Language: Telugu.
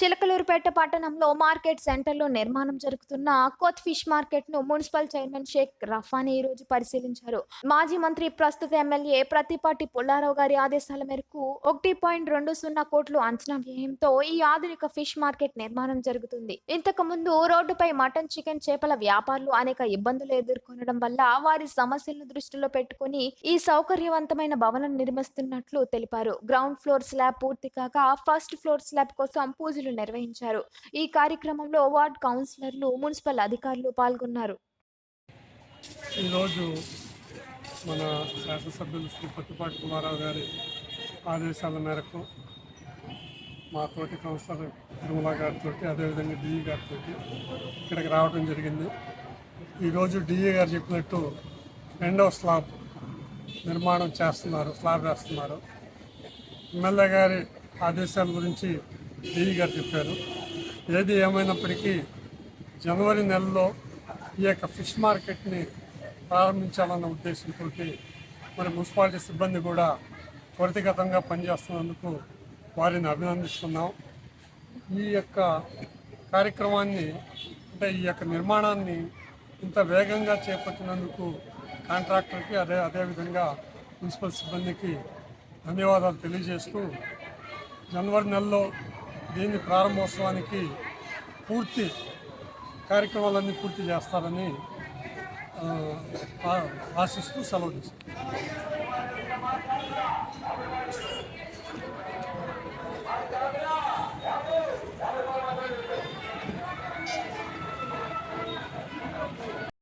చిలకలూరుపేట పట్టణంలో మార్కెట్ సెంటర్లో నిర్మాణం జరుగుతున్న కొత్ ఫిష్ మార్కెట్ను మున్సిపల్ చైర్మన్ షేక్ రఫానీ ఈ రోజు పరిశీలించారు. మాజీ మంత్రి ప్రస్తుత ఎమ్మెల్యే ప్రతిపాటి పుల్లారావు గారి ఆదేశాల మేరకు ఒకటి పాయింట్ రెండు సున్నా కోట్లు అంచనా వ్యయంతో ఈ ఆధునిక ఫిష్ మార్కెట్ నిర్మాణం జరుగుతుంది. ఇంతకు ముందు రోడ్డుపై మటన్ చికెన్ చేపల వ్యాపారులు అనేక ఇబ్బందులు ఎదుర్కొనడం వల్ల వారి సమస్యలను దృష్టిలో పెట్టుకుని ఈ సౌకర్యవంతమైన భవనం నిర్మిస్తున్నట్లు తెలిపారు. గ్రౌండ్ ఫ్లోర్ స్లాబ్ పూర్తి కాక ఫస్ట్ ఫ్లోర్ స్లాబ్ కోసం పూజలు నిర్వహించారు. ఈ కార్యక్రమంలో వార్డ్ కౌన్సిలర్లు మున్సిపల్ అధికారులు పాల్గొన్నారు. ఈరోజు మన శాసనసభ్యులు శ్రీ పట్టుపాటి కుమారావు గారి ఆదేశాల మేరకు మా తోటి కౌన్సిలర్ తిరుమల గారితో అదేవిధంగా డిఈ గారితో ఇక్కడికి రావడం జరిగింది. ఈరోజు డిఈ గారు చెప్పినట్టు రెండవ స్లాబ్ నిర్మాణం చేస్తున్నారు స్లాబ్ వేస్తున్నారు. ఎమ్మెల్యే గారి ఆదేశాల గురించి డిఈ గారు చెప్పారు. ఏది ఏమైనప్పటికీ జనవరి నెలలో ఈ యొక్క ఫిష్ మార్కెట్ని ప్రారంభించాలన్న ఉద్దేశంతో మరి మున్సిపాలిటీ సిబ్బంది కూడా త్వరితగతంగా పనిచేస్తున్నందుకు వారిని అభినందిస్తున్నాం. ఈ యొక్క కార్యక్రమాన్ని అంటే ఈ యొక్క నిర్మాణాన్ని ఇంత వేగంగా చేపట్టినందుకు కాంట్రాక్టర్కి అదే అదేవిధంగా మున్సిపల్ సిబ్బందికి ధన్యవాదాలు తెలియజేస్తూ జనవరి నెలలో దీని ప్రారంభోత్సవానికి పూర్తి కార్యక్రమాలన్నీ పూర్తి చేస్తారని ఆశిస్తూ సెలవు తీసుకుంటాం